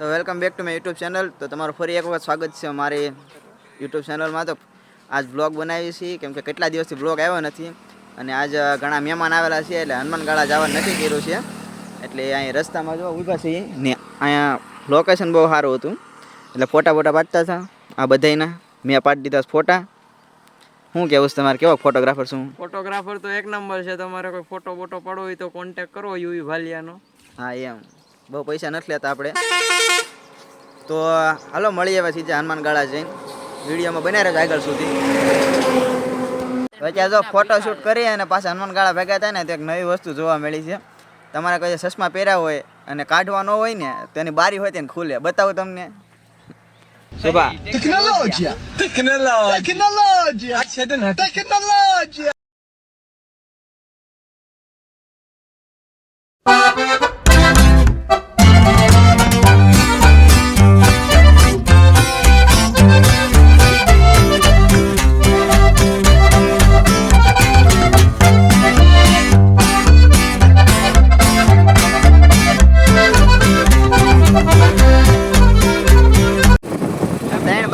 તો welcome back to my YouTube channel. તો તમારું ફરી એક વખત સ્વાગત છે મારી યુટ્યુબ ચેનલમાં. તો આજ બ્લોગ બનાવી છીએ. કેમ કે કેટલા દિવસથી બ્લોગ આવ્યો નથી. અને આજ ઘણા મહેમાન આવેલા છે એટલે હનુમાનગાળા જવાનું નથી કર્યું છે. એટલે અહીં રસ્તામાં જો ઊભા છીએ ને અહીંયા લોકેશન બહુ સારું હતું. એટલે ફોટા ફોટા પાડતા હતા આ બધાયના. મેં પાડી દીધા છે ફોટા. શું કહેવું છે તમારે? કેવો ફોટોગ્રાફર છું ફોટોગ્રાફર તો એક નંબર છે. તમારે કોઈ ફોટો બોટો પડવો હોય તો કોન્ટેક્ટ કરો યુવી ભાલિયાનો. હા એમ. બહુ પૈસા નથી લેતા આપણે તો હાલો મળીએ હવે સીધા હનુમાન ગાળા જઈને વિડીયોમાં બન્યા રહેજો આગળ સુધી વચ્ચે જો ફોટો શૂટ કરી અને પાછા હનુમાન ગાળા ભેગા થાય ને તો એક નવી વસ્તુ જોવા મળી છે તમારે કોઈ ચશ્મા પહેર્યા હોય અને કાઢવા ન હોય ને તેની બારી હોય તેને ખુલે બતાવું તમને શુભા Tecnologia! Tecnologia! Tecnologia! Tecnologia!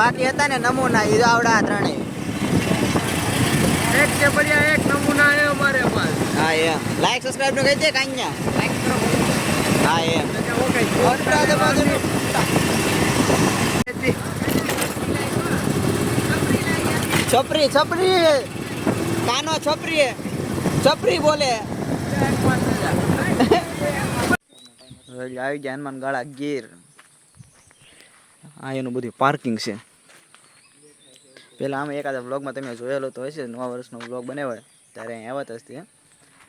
બાકી હતા ને નમૂના એ આવડા ત્રણેય. એક છે બળિયા એક નમૂના એ અમારે પાસે. હા એમ લાઈક સબસ્ક્રાઇબનું કહી દે કાંઈ લાઈક કરો. હા એમ છપરી છપરી. કાનો છપરી છપરી બોલે. આવી ગયા હનુમાન ગાળા ગીર. આ એનું બધું પાર્કિંગ છે. પેલા આમ એકાદા બ્લોગમાં તમે જોયેલો તો હશે નવા વર્ષનો બ્લોગ બનાવ્યો હોય ત્યારે અહીં આવ્યા હતા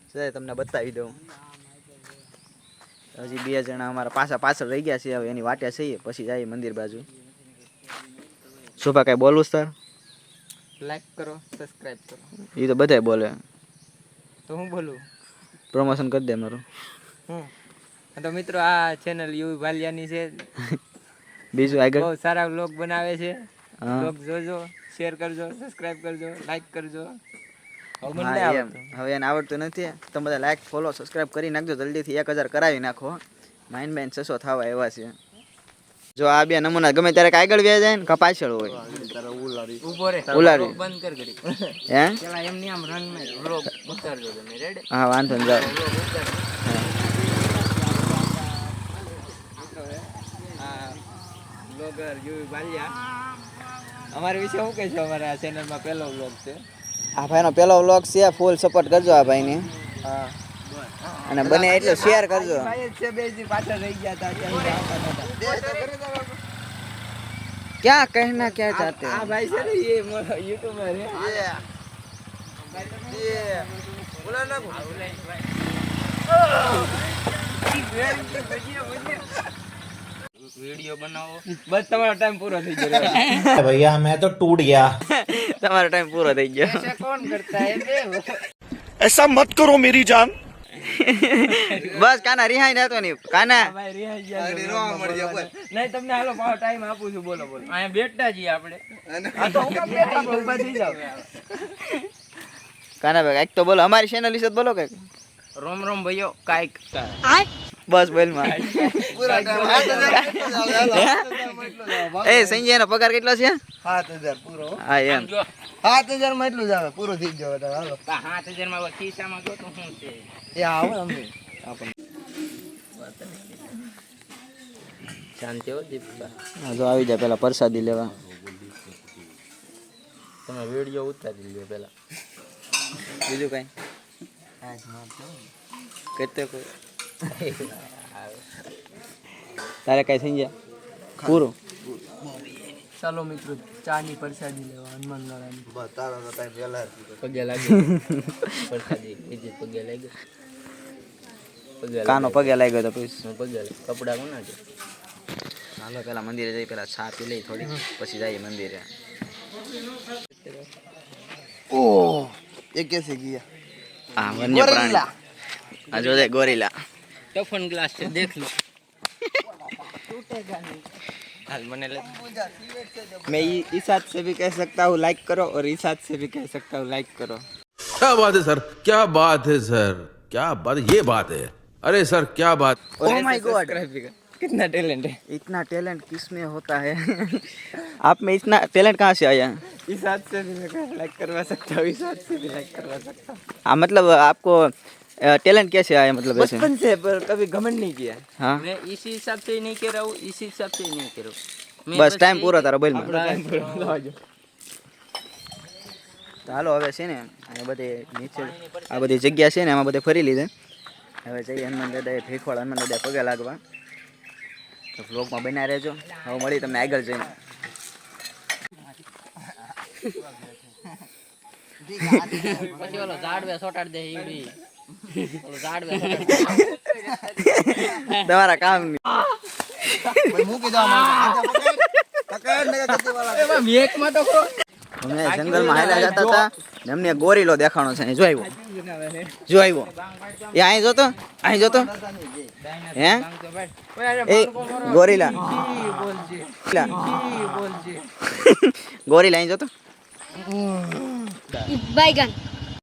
સર તમને બતાવી દઉં. હજી બે જણા અમારા પાછા પાછળ રહી ગયા છે હવે એની વાટે છીએ પછી જઈએ મંદિર બાજુ. શોભા કાંઈ બોલવું સર લાઈક કરો સબસ્ક્રાઇબ કરો. એ તો બધાય બોલે. તો હું બોલું? પ્રમોશન કરી દે મારું. તો મિત્રો આ ચેનલ યુવી વાલિયાની છે. બીજું આગળ? બહુ સારા વ્લોગ બનાવે છે. હા. જોજો શેર કરજો સબસ્ક્રાઇબ કરજો લાઈક કરજો. હવે એમ. એને આવડતું નથી. તમે બધા લાઈક ફોલો સબસ્ક્રાઇબ કરી નાખજો. જલ્દીથી એક હજાર કરાવી નાખો. માઇન બેન સસો થવા એવા છે. જો આ બે નમૂના ગમે ત્યારે આગળ વ્યા જાય ને પાછળ હોય. ઉલારી. બંધ કર ઘડી. હે? પેલા એમની આમ રન મેં વ્લોગ ઉતારજો તમે. રેડી હા વાંધો નહીં જાઓ વ્લોગ ઉતારજો આ બ્લોગર યુવી બાલિયા. અમારા વિશે શું કહેશો? અમારા આ ચેનલમાં પહેલો વ્લોગ છે. આ ભાઈનો પેલો વ્લોગ છે. ફૂલ સપોર્ટ કરજો આ ભાઈને. હા. અને બને એટલે શેર કરજો. ક્યાં કહેના ક્યાં જાતે? આ ભાઈ છે ને એ મોટો યુટ્યુબર છે. વિડિયો બનાવો. બસ તમારો ટાઈમ પૂરો થઈ ગયો ભૈયા મેં તો ટૂટ ગયા. તમારો ટાઈમ પૂરો થઈ ગયો. એસા કોણ કરતા હે એસા મત કરો મેરી જાન બસ કાના રિહાઈ નતો ની? કાના? ભાઈ રિહાઈ ગયા અરે રોવા મળી ગયા નહીં તમને હાલો પાવ ટાઈમ આપું છું બોલો બોલો. અહીંયા બેઠા છીએ આપણે. આ તો હું બેઠા ઊભા થઈ જાવ કાના ભાઈ કાઈક તો બોલો. અમારી ચેનલ વિશે બોલો કંઈક. રોમ રોમ ભાઈઓ કાઈક. બસ બોલ માં એ સંજય નો પગાર કેટલો છે? સાત હજાર પૂરો. હા એમ. જો. સાત હજારમાં એટલું જ આવે. પૂરું થઈ જવા હાલો. આ સાત હજારમાં ખિસ્સામાં જો તો શું છે? એ આવે અમને. શાંતિ હો દીપકા જો આવી જાય પેલા પ્રસાદી લેવા. તમે વીડિયો ઉતારી લ્યો પેલા. બીજું કઈ? કરતે કોઈ તારે કઈ થઈ ગયા? પૂરું? ચાલો મિત્રો ચાની પરસાદી લેવા હનુમાન નારાયણ બસ તારા તો ટાઈમ વેલા પગે લાગે પરસાદી બીજી પગે લાગે કાનો પગે લાગ્યો તો પછી પગે કપડા કોના છે? ચાલો પેલા મંદિરે જઈ પેલા છા પી લઈ થોડી પછી જઈએ મંદિરે. ઓ એ કેસે ગયા? આ વન્ય પ્રાણી આ જો જોજે ગોરીલા. ટફન ગ્લાસ છે દેખ લો હાલ મને લે मैं इ- इस हाथ से भी कह सकता हूँ लाइक करो और इस हाथ से भी कह सकता हूँ लाइक करो क्या बात है सर क्या बात है सर क्या बात ये बात है अरे सर क्या बात ओ माय गॉड कितना टैलेंट है इतना टैलेंट किस में होता है आप में इतना टैलेंट कहाँ से आया इस हाथ से भी मैं लाइक करवा सकता हूँ इस हाथ से भी लाइक करवा सकता हूँ हाँ मतलब आपको टैलेंट कैसे आया मतलब ऐसे बचपन से पर कभी घमंड नहीं किया हाँ मैं इसी हिसाब से ही नहीं कह रहा हूँ इसी हिसाब से ही नहीं कह रहा हूँ मैं બસ ટાઈમ यही- પૂરો તારો બોલ लाओ जो। તો હાલો હવે છે ને આ બધી નીચે આ બધી જગ્યા છે ને એમાં બધે ફરી લીધે હવે જઈએ હનુમાન દાદાએ ભીખવાડ હનુમાન દાદા પગે લાગવા તો વ્લોગમાં બન્યા રહેજો હવે મળી તમને આગળ જઈને પછી ઓલો ઝાડવે સોટાડ દે ઈ બી ઓલો ઝાડવે તમારા કામ અમે જતા હતા ગોરીલો દેખાણો છે અહીં. જોયો જોયો એ અહીં જોતો અહીં જોતો. હે? એ ગોરીલા. ગોરીલા. અહીં જોતો. બાયગન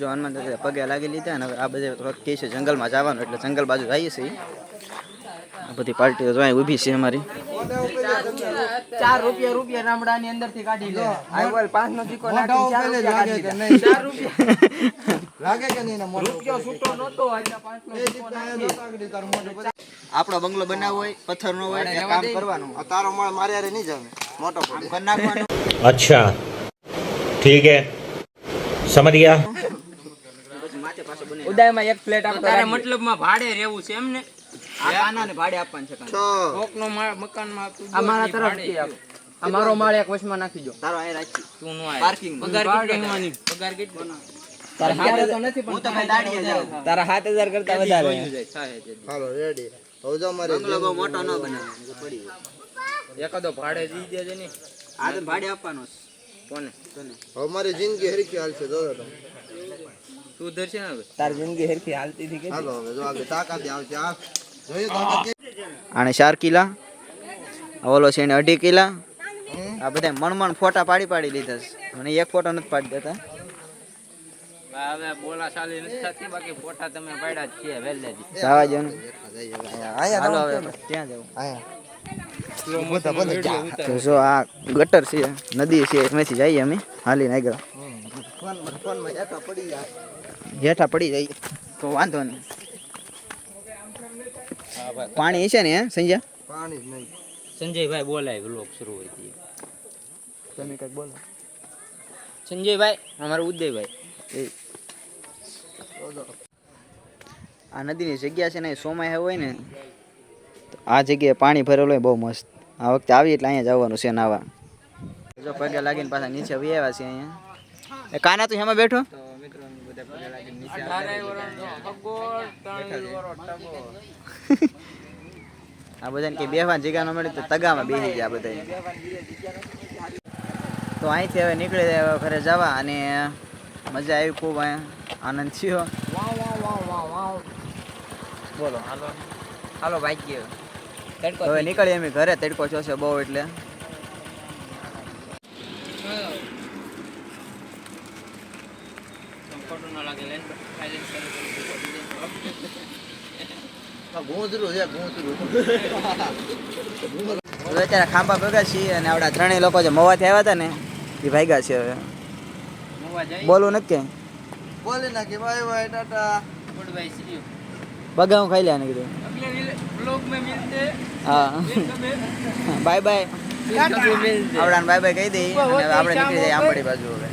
જો હનુમાન દાદા પગે લાગી લીધા અને આ બધે કહે છે જંગલમાં જવાનું એટલે જંગલ બાજુ જઈએ છીએ. બધી પાર્ટીઓ તો ઊભી છે અમારી. ચાર રૂપિયા રૂપિયા રામડા ની અંદરથી કાઢી લો. આઈવલ પાંચ નો સિક્કો નાખી લાગે કે નહીં લાગે કે નહીં રૂપિયો છૂટો નતો આજના પાંચ નો સિક્કો આપણો બંગલો બનાવવો હોય પથ્થર નો હોય એ કામ કરવાનું. આ તારો મળ મારે નહીં જાવે મોટો કામ નાખવાનો. અચ્છા. ઠીક હે. સમજ ગયા ઉદયમાં એક પ્લેટ આપતો તારે. મતલબમાં ભાડે રહેવું છે એમ ને? આ કાનાને ભાડે આપવાનું છે કાના. છ. કોક નો મકાનમાં તું આ તરફ ભાડે. આ મારો માળ એક વચમાં નાખી દો. તારો અહીં રાખી. તું નો આય. પાર્કિંગ પગાર કેટલો? પગાર કેટલો? તારા હાથે તો નથી હું તો કઈ દાડીએ જાઉં તારા સાત હજાર કરતા વધારે. હાલો રેડી હવે જો મારે બંગલો મોટો ન બનાવે પડી એકાદો ભાડે દી દેજે ને. આ તો ભાડે આપવાનો છે. કોને? હવે મારી જિંદગી હરખી હાલશે જો તમે. તું દર્શન આવે તાર જિંદગી હેરખી હાલતી હતી કે હાલો હવે જો આગળ તાકાત આવશે. આ જોઈએ તાકાત કે આને 4 કિલા ઓલો છે એને અઢી કિલા. આ બધા મણ મણ ફોટા પાડી પાડી લીધા છે. મને એક ફોટો નથી પાડી દેતા. હવે બોલા ચાલી નથી થતી બાકી ફોટા તમે પાડ્યા જ છે વહેલેથી જવા દો હાલો હવે ત્યાં જવું આયા બધા બધા જા તો જો આ ગટર છે નદી છે એમાંથી જઈએ અમે. હાલીને આગળ. ફોન પડી જાય હેઠા પડી જાય. તો વાંધો નહીં. પાણી છે ને હે સંજય? પાણી નહીં. સંજયભાઈ બોલાય બ્લોક શરૂ હોય તમે કંઈક બોલો. સંજયભાઈ અમારા ઉદયભાઈ. એ. આ નદીની જગ્યા છે ને સોમાય હોય ને આ જગ્યાએ પાણી ભરેલું હોય બહુ મસ્ત. આ વખતે આવી એટલે અહીંયા જવાનું છે નાવા. જો પગે લાગીને પાછા નીચે વી આવ્યા છે અહીંયા. એ કાના તું એમાં બેઠો? આ બધાને કે બેહવા જગ્યા ન મળે તો તગામાં બેસી ગયા બધા તો અહીંથી હવે નીકળી જાય હવે ઘરે જવા અને મજા આવી ખૂબ અહીંયા. આનંદ થયો. બોલો. હાલો. ભાઈ ગયો તડકો હવે નીકળીએ અમે ઘરે. તડકો છો બહુ એટલે. ખોટું ન લાગે લેન પર ખાંભા ભેગા છીએ અને આપણા ત્રણેય લોકો જે મવાથી આવ્યા હતા ને એ ભાગ્યા છે હવે. બોલું નક્કી બોલી નાખી ભાઈ ભાઈ Tata. Good bye see you બગા હું ખાઈ લે આને અગલે વ્લોગ મે મિલતે. હા. Bye bye. આવડાને બાય બાય કહી દઈએ આપણે નીકળી જાય આંબડી બાજુ હવે.